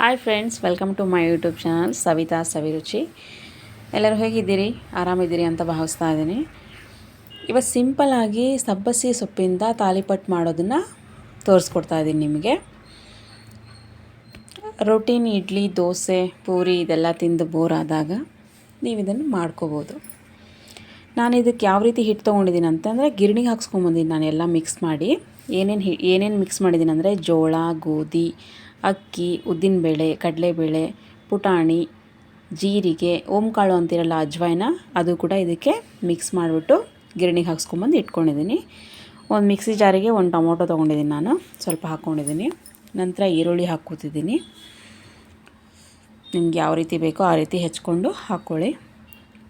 Hi friends welcome to my YouTube channel Savita Saviruchi ಎಲ್ಲರೂ ಹೇಗಿದ್ದೀರಿ? ಆರಾಮಿದ್ದೀರಿ ಅಂತ ಭಾವಿಸ್ತಾ ಇದ್ದೀನಿ. ಇವತ್ತು ಸಿಂಪಲ್ಲಾಗಿ ಸಬ್ಬಸಿ ಸೊಪ್ಪಿಂದ ತಾಲಿಪಟ್ಟು ಮಾಡೋದನ್ನು ತೋರಿಸ್ಕೊಡ್ತಾ ಇದ್ದೀನಿ ನಿಮಗೆ. ರೊಟೀನ್ ಇಡ್ಲಿ, ದೋಸೆ, ಪೂರಿ ಇದೆಲ್ಲ ತಿಂದು ಬೋರ್ ಆದಾಗ ನೀವು ಇದನ್ನು ಮಾಡ್ಕೋಬೋದು. ನಾನು ಇದಕ್ಕೆ ಯಾವ ರೀತಿ ಹಿಟ್ಟು ತೊಗೊಂಡಿದ್ದೀನಿ ಅಂತಂದರೆ ಗಿರಣಿಗೆ ಹಾಕ್ಸ್ಕೊಂಬಂದಿದ್ದೀನಿ ನಾನು ಎಲ್ಲ ಮಿಕ್ಸ್ ಮಾಡಿ. ಏನೇನು ಏನೇನು ಮಿಕ್ಸ್ ಮಾಡಿದ್ದೀನಿ ಅಂದರೆ ಜೋಳ, ಗೋಧಿ ಅಕ್ಕಿ ಉದ್ದಿನಬೇಳೆ ಕಡಲೆಬೇಳೆ, ಪುಟಾಣಿ, ಜೀರಿಗೆ, ಓಂಕಾಳು ಅಂತಿರಲ್ಲ ಅಜ್ವಾಯಿನ, ಅದು ಕೂಡ ಇದಕ್ಕೆ ಮಿಕ್ಸ್ ಮಾಡಿಬಿಟ್ಟು ಗಿರಣಿಗೆ ಹಾಕ್ಸ್ಕೊಂಬಂದು ಇಟ್ಕೊಂಡಿದ್ದೀನಿ. ಒಂದು ಮಿಕ್ಸಿ ಜಾರಿಗೆ ಒಂದು ಟೊಮೊಟೊ ತೊಗೊಂಡಿದ್ದೀನಿ ನಾನು, ಸ್ವಲ್ಪ ಹಾಕ್ಕೊಂಡಿದ್ದೀನಿ ನಂತರ ಈರುಳ್ಳಿ ಹಾಕ್ಕೊತಿದ್ದೀನಿ. ನಿಮ್ಗೆ ಯಾವ ರೀತಿ ಬೇಕೋ ಆ ರೀತಿ ಹೆಚ್ಕೊಂಡು ಹಾಕ್ಕೊಳ್ಳಿ.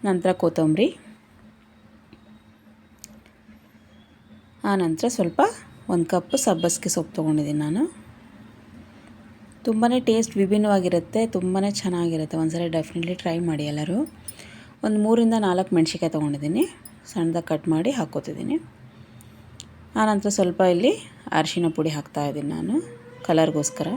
ನಂತರ ಕೊತ್ತಂಬರಿ. ಆನಂತರ ಸ್ವಲ್ಪ ಒಂದು ಕಪ್ ಸಬ್ಬಸಿಗೆ ಸೊಪ್ಪು ತೊಗೊಂಡಿದ್ದೀನಿ ನಾನು. ತುಂಬಾ ಟೇಸ್ಟ್ ವಿಭಿನ್ನವಾಗಿರುತ್ತೆ ತುಂಬಾ ಚೆನ್ನಾಗಿರುತ್ತೆ. ಒಂದ್ಸಲ ಡೆಫಿನೆಟ್ಲಿ ಟ್ರೈ ಮಾಡಿ ಎಲ್ಲರೂ. ಒಂದು ಮೂರಿಂದ ನಾಲ್ಕು ಮೆಣಸಿಕಾಯಿ ತೊಗೊಂಡಿದ್ದೀನಿ. ಸಣ್ಣದಾಗಿ ಕಟ್ ಮಾಡಿ ಹಾಕೋತಿದ್ದೀನಿ ಆನಂತರ ಸ್ವಲ್ಪ ಇಲ್ಲಿ ಅರಿಶಿನ ಪುಡಿ ಹಾಕ್ತಾ ಇದ್ದೀನಿ ನಾನು, ಕಲರ್ಗೋಸ್ಕರ.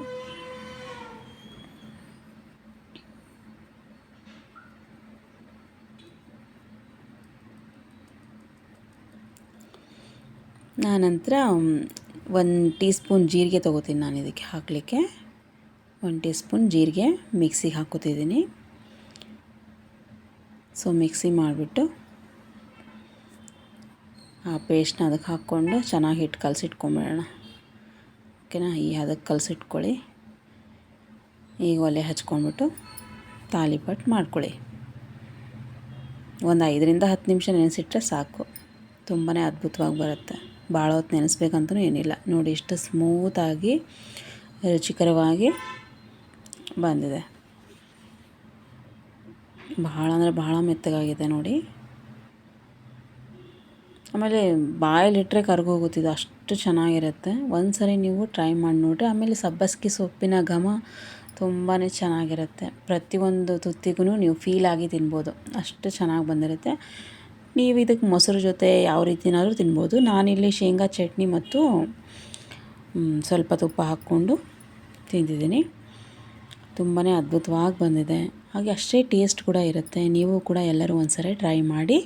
ಆನಂತರ ಒಂದು ಟೀ ಸ್ಪೂನ್ ಜೀರಿಗೆ ತೊಗೋತೀನಿ ನಾನು ಇದಕ್ಕೆ ಹಾಕಲಿಕ್ಕೆ. ಒಂದು ಟೀ ಸ್ಪೂನ್ ಜೀರಿಗೆ ಮಿಕ್ಸಿಗೆ ಹಾಕೋತಿದ್ದೀನಿ ಸೊ ಮಿಕ್ಸಿ ಮಾಡಿಬಿಟ್ಟು ಆ ಪೇಸ್ಟ್ನ ಅದಕ್ಕೆ ಹಾಕ್ಕೊಂಡು ಚೆನ್ನಾಗಿ ಹಿಟ್ಟು ಕಲಸಿಟ್ಕೊಂಬಿಡೋಣ. ಓಕೆನಾ? ಈ ಅದಕ್ಕೆ ಕಲಸಿಟ್ಕೊಳ್ಳಿ. ಈಗ ಒಲೆ ಹಚ್ಕೊಂಡ್ಬಿಟ್ಟು ತಾಲಿಪಟ್ಟು ಮಾಡ್ಕೊಳ್ಳಿ. ಒಂದು ಐದರಿಂದ ಹತ್ತು ನಿಮಿಷ ನೆನೆಸಿಟ್ರೆ ಸಾಕು. ತುಂಬಾ ಅದ್ಭುತವಾಗಿ ಬರುತ್ತೆ. ಭಾಳ ಹೊತ್ತು ನೆನೆಸ್ಬೇಕಂತೂ ಏನಿಲ್ಲ. ನೋಡಿ, ಇಷ್ಟು ಸ್ಮೂತಾಗಿ ರುಚಿಕರವಾಗಿ ಬಂದಿದೆ. ಬಹಳ ಅಂದರೆ ಬಹಳ ಮೆತ್ತಗಾಗಿದೆ ನೋಡಿ. ಆಮೇಲೆ ಬಾಯಲ್ಲಿಟ್ಟರೆ ಕರ್ಗೋಗುತ್ತಿದೆ, ಅಷ್ಟು ಚೆನ್ನಾಗಿರುತ್ತೆ. ಒಂದು ಸರಿ ನೀವು ಟ್ರೈ ಮಾಡಿ ನೋಡಿರಿ. ಆಮೇಲೆ ಸಬ್ಬಸ್ಗೆ ಸೊಪ್ಪಿನ ಘಮ ತುಂಬಾ ಚೆನ್ನಾಗಿರುತ್ತೆ. ಪ್ರತಿಯೊಂದು ತುತ್ತಿಗೂ ನೀವು ಫೀಲಾಗಿ ತಿನ್ಬೋದು. ಅಷ್ಟು ಚೆನ್ನಾಗಿ ಬಂದಿರುತ್ತೆ. ನೀವು ಇದಕ್ಕೆ ಮೊಸರು ಜೊತೆ ಯಾವ ರೀತಿನಾದರೂ ತಿನ್ಬೋದು. ನಾನಿಲ್ಲಿ ಶೇಂಗಾ ಚಟ್ನಿ ಮತ್ತು ಸ್ವಲ್ಪ ತುಪ್ಪ ಹಾಕ್ಕೊಂಡು ತಿಂದಿದ್ದೀನಿ. ತುಂಬಾ ಅದ್ಭುತವಾಗಿ ಬಂದಿದೆ. ಹಾಗೆ ಅಷ್ಟೇ ಟೇಸ್ಟ್ ಕೂಡ ಇರುತ್ತೆ. ನೀವು ಕೂಡ ಎಲ್ಲರೂ ಒಂದ್ಸರಿ ಟ್ರೈ ಮಾಡಿ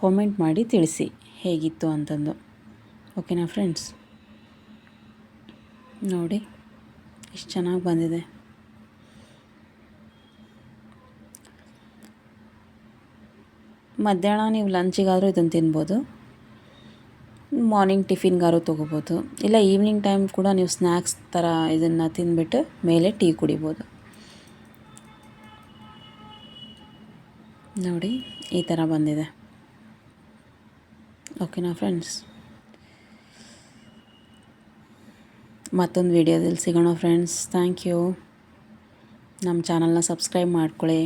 ಕಾಮೆಂಟ್ ಮಾಡಿ ತಿಳಿಸಿ ಹೇಗಿತ್ತು ಅಂತಂದು. ಓಕೆನಾ ಫ್ರೆಂಡ್ಸ್ ನೋಡಿ ಎಷ್ಟು ಚೆನ್ನಾಗಿ ಬಂದಿದೆ. ಮಧ್ಯಾಹ್ನ ನೀವು ಲಂಚಿಗಾದರೂ ಇದನ್ನು ತಿನ್ಬೋದು. ಮಾರ್ನಿಂಗ್ ಟಿಫಿನ್ಗಾದ್ರೂ ತೊಗೋಬೋದು. ಇಲ್ಲ ಈವ್ನಿಂಗ್ ಟೈಮ್ ಕೂಡ ನೀವು ಸ್ನ್ಯಾಕ್ಸ್ ಥರ ಇದನ್ನು ತಿಂದ್ಬಿಟ್ಟು ಮೇಲೆ ಟೀ ಕುಡಿಬೋದು. ನೋಡಿ, ಈ ಥರ ಬಂದಿದೆ. ಓಕೆನಾ ಫ್ರೆಂಡ್ಸ್ ಮತ್ತೊಂದು ವಿಡಿಯೋದಲ್ಲಿ ಸಿಗೋಣ ಫ್ರೆಂಡ್ಸ್ ಥ್ಯಾಂಕ್ ಯು ನಮ್ಮ ಚಾನಲ್ನ ಸಬ್ಸ್ಕ್ರೈಬ್ ಮಾಡ್ಕೊಳ್ಳಿ.